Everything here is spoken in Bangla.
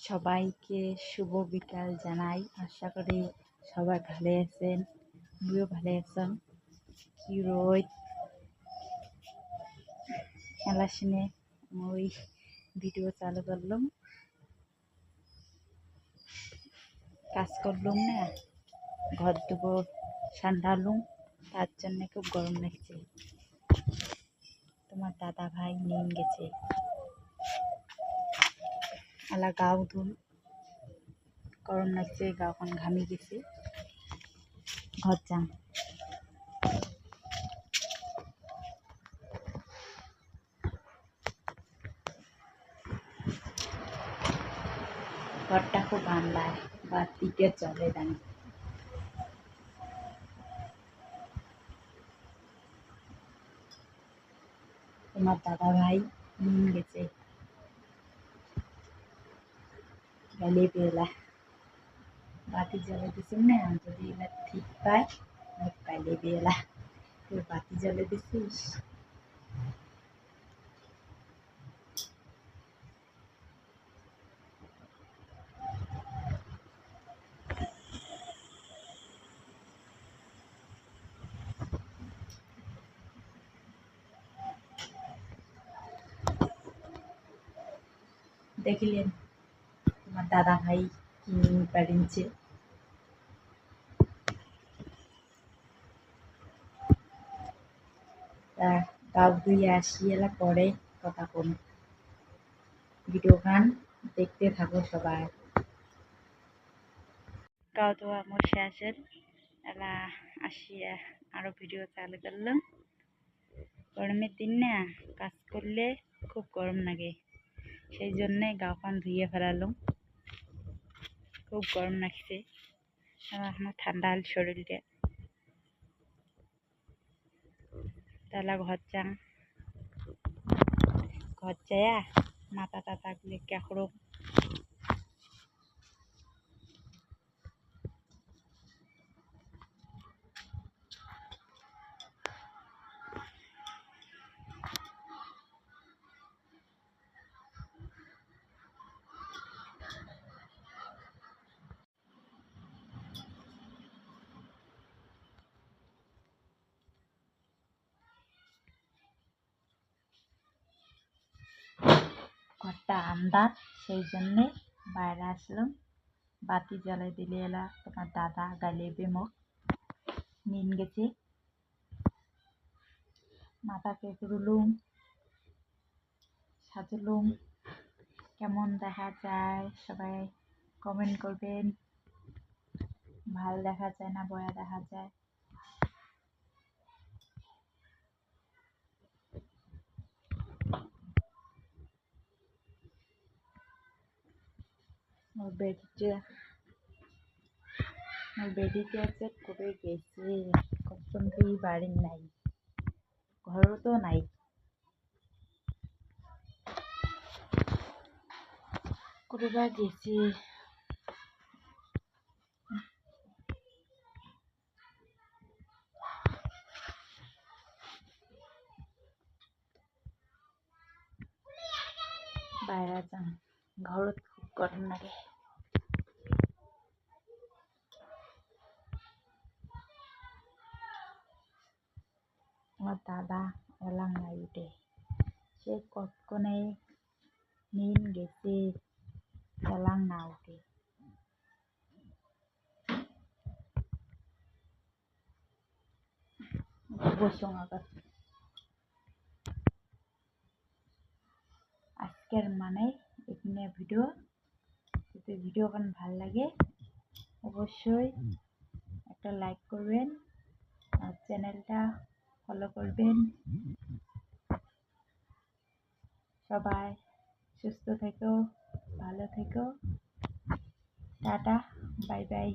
সবাইকে শুভ বিকাল জানাই। আশা করি সবাই ভালো আছেন। আমিও ভালো আছেন কি রোদ? খেলা শুনে ওই ভিডিও চালু করলাম। কাজ করলাম না, ঘর দুপুর সান্ডালুম তার জন্য খুব গরম লাগছে। তোমার দাদা ভাই নিয়ে গেছে। আলা গাও ধুন গরম লাগছে গাওখান ঘামি গেছে। ঘর যান ঘরটা খুব বান্দায় বা দিকে চলে দাঁড়ি তোমার দাদা ভাই নিন গেছে। গেলে বেলা বাতি জ্বলে দিছি না যদি এলা ঠিক পায় কালে বেলা তুই বাতি জ্বলে দিছিস দেখলেন তোমার দাদা ভাই তা ধুয়ে আসি, এলা পরে কথা কম ভিডিও গান দেখতে থাকো সবাই। গাও ধোয়া আমার শেষের। এলা আসিয়া আরও ভিডিও চালু করলাম। গরমের দিন না, কাজ করলে খুব গরম লাগে। সেই জন্যে গাওখান ধুয়ে ফেলালাম। খুব গরম লাগছে। আমার ঠান্ডা হল শরীরটা। তাহলে ঘর যান। ঘর যায়া মাথা টাথাগুলি কেকড়ো ঘরটা আন্দার সেই জন্যে বাইরে আসলাম। বাতি জ্বালাই দিলে এলা, তোমার দাদা গালে বেমক, নিন গেছে। মাথাকে ঘুরলুম সাজলুম, কেমন দেখা যায় সবাই কমেন্ট করবেন। ভালো দেখা যায় না, বয়া দেখা যায়। বেডিটা ওর বেডিটা চেক করে গেছে। কখন তুই বাড়ির নাই। ঘরও তো নাই। করবা গেছে। বাইরে যান। ঘৰত খুব গৰম লাগে। আমার দাদা এলাম নাই উঠে সে কতক্ষণে নিন গেছে এলাম না উঠে। আজকের মানে এখানে ভিডিও। যদি ভিডিও ভিডিওখান ভালো লাগে অবশ্যই একটা লাইক করবেন। আর চ্যানেলটা ফলো করবেন। সবাই সুস্থ থেকো ভালো থেকো। Tata bye bye.